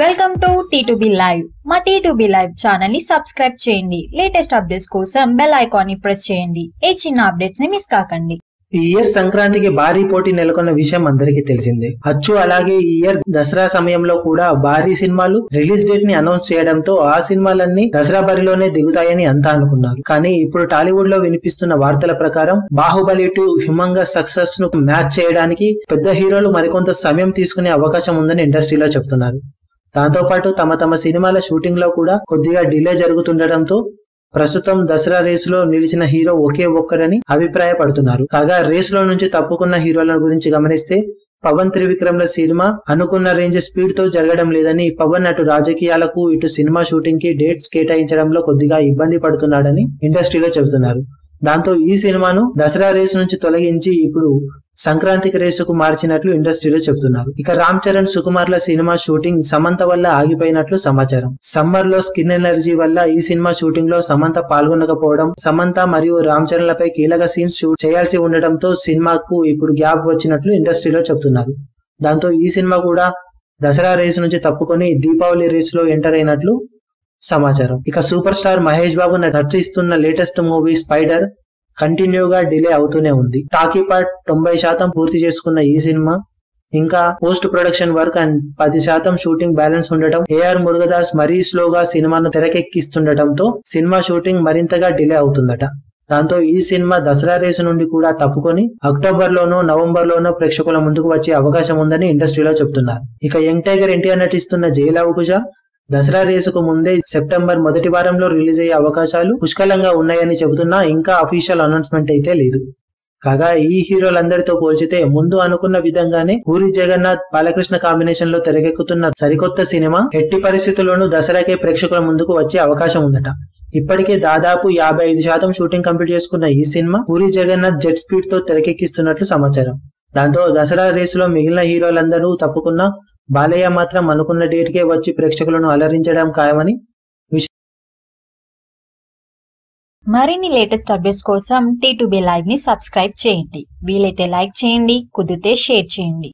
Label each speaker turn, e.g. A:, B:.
A: Welcome to T two B live మా T two B live ఛానల్ని subscribe చేయండి. Latest updates కోసం bell ఐకాన్ని ప్రెస్ చేయండి. ఏ చిన్న అప్డేట్స్ని మిస్ కాకండి.
B: ఈ ఇయర్ సంక్రాంతికి భారీ పోటీ నెలకొన్న విషయం అందరికీ తెలిసిందే. అచ్చు అలాగే ఈ ఇయర్ దసరా సమయంలో కూడా భారీ సినిమాలు రిలీజ్ డేట్ని అనౌన్స్ చేయడంతో ఆ సినిమాలన్నీ దసరా బరిలోనే దిగుతాయని అంతా అనుకున్నారు. కానీ ఇప్పుడు టాలీవుడ్లో వినిపిస్తున్న వార్తల ప్రకారం బాహుబలి టు హ్యుమంగస్ సక్సెస్ను మ్యాచ్ చేయడానికి పెద్ద హీరోలు మరికొంత సమయం తీసుకునే అవకాశం ఉందని ఇండస్ట్రీలో చెప్తున్నారు. దాంతో పాటు తమ తమ సినిమాల షూటింగ్లో కూడా కొద్దిగా డిలే జరుగుతుండటంతో ప్రస్తుతం దసరా రేసులో నిలిచిన హీరో ఒకే ఒక్కరని అభిప్రాయపడుతున్నారు. కాగా రేసులో నుంచి తప్పుకున్న హీరోల గురించి గమనిస్తే పవన్ త్రివిక్రమ్ల సినిమా అనుకున్న రేంజ్ స్పీడ్తో జరగడం లేదని పవన్ అటు రాజకీయాలకు ఇటు సినిమా షూటింగ్కి డేట్స్ కేటాయించడంలో కొద్దిగా ఇబ్బంది పడుతున్నాడని ఇండస్ట్రీలో చెబుతున్నారు. దాంతో ఈ సినిమాను దసరా రేసు నుంచి తొలగించి ఇప్పుడు సంక్రాంతికి రేసుకు మార్చినట్లు ఇండస్ట్రీలో చెబుతున్నారు. ఇక రామ్ చరణ్ సుకుమార్ల సినిమా షూటింగ్ సమంత వల్ల ఆగిపోయినట్లు సమాచారం. సమ్మర్లో స్కిన్ ఎనర్జీ వల్ల ఈ సినిమా షూటింగ్లో సమంత పాల్గొనకపోవడం సమంత మరియు రామ్ చరణ్ లపై కీలక సీన్స్ షూట్ చేయాల్సి ఉండడంతో సినిమాకు ఇప్పుడు గ్యాప్ వచ్చినట్లు ఇండస్ట్రీలో చెబుతున్నారు. దాంతో ఈ సినిమా కూడా దసరా రేసు నుంచి తప్పుకొని దీపావళి రేసులో ఎంటర్ అయినట్లు సమాచారం. ఇక సూపర్ స్టార్ మహేష్ బాబు నటిస్తున్న లేటెస్ట్ మూవీ స్పైడర్ కంటిన్యూగా డిలే అవుతూనే ఉంది. టాకీ పార్ట్ తొంభై శాతం పూర్తి చేసుకున్న ఈ సినిమా ఇంకా పోస్ట్ ప్రొడక్షన్ వర్క్ అండ్ పది శాతం షూటింగ్ బ్యాలెన్స్ ఉండటం ఏఆర్ మురుగదాస్ మరీ స్లోగా సినిమాను తెరకెక్కిస్తుండటంతో సినిమా షూటింగ్ మరింతగా డిలే అవుతుందట. దాంతో ఈ సినిమా దసరా రేసు నుండి కూడా తప్పుకొని అక్టోబర్ లోనో నవంబర్ లోనో ప్రేక్షకుల ముందుకు వచ్చే అవకాశం ఉందని ఇండస్ట్రీలో చెబుతున్నారు ఇక యంగ్ టైగర్ ఎన్టీఆర్ నటిస్తున్న జైలవకుజ దసరా రేసుకు ముందే సెప్టెంబర్ మొదటి వారంలో రిలీజ్ అయ్యే అవకాశాలు పుష్కలంగా ఉన్నాయని చెబుతున్నా ఇంకా అఫీషియల్ అనౌన్స్మెంట్ అయితే లేదు. కాగా ఈ హీరోలందరితో పోల్చితే ముందు అనుకున్న విధంగానే పూరి జగన్నాథ్ బాలకృష్ణ కాంబినేషన్లో తెరకెక్కుతున్న సరికొత్త సినిమా ఎట్టి పరిస్థితుల్లోనూ దసరాకే ప్రేక్షకుల ముందుకు వచ్చే అవకాశం ఉందట. ఇప్పటికే దాదాపు యాభై ఐదు శాతం షూటింగ్ కంప్లీట్ చేసుకున్న ఈ సినిమా పూరి జగన్నాథ్ జెట్ స్పీడ్తో తెరకెక్కిస్తున్నట్లు సమాచారం. దాంతో దసరా రేసులో మిగిలిన హీరోలందరూ తప్పుకున్న బాలయ్య మాత్రం అనుకున్న డేట్ కే వచ్చి ప్రేక్షకులను అలరించడం ఖాయమని
A: మరిన్ని లేటెస్ట్ అప్డేట్స్ కోసం టీ టు బి లైవ్ని సబ్స్క్రైబ్ చేయండి. వీలైతే లైక్ చేయండి కుదిరితే షేర్ చేయండి.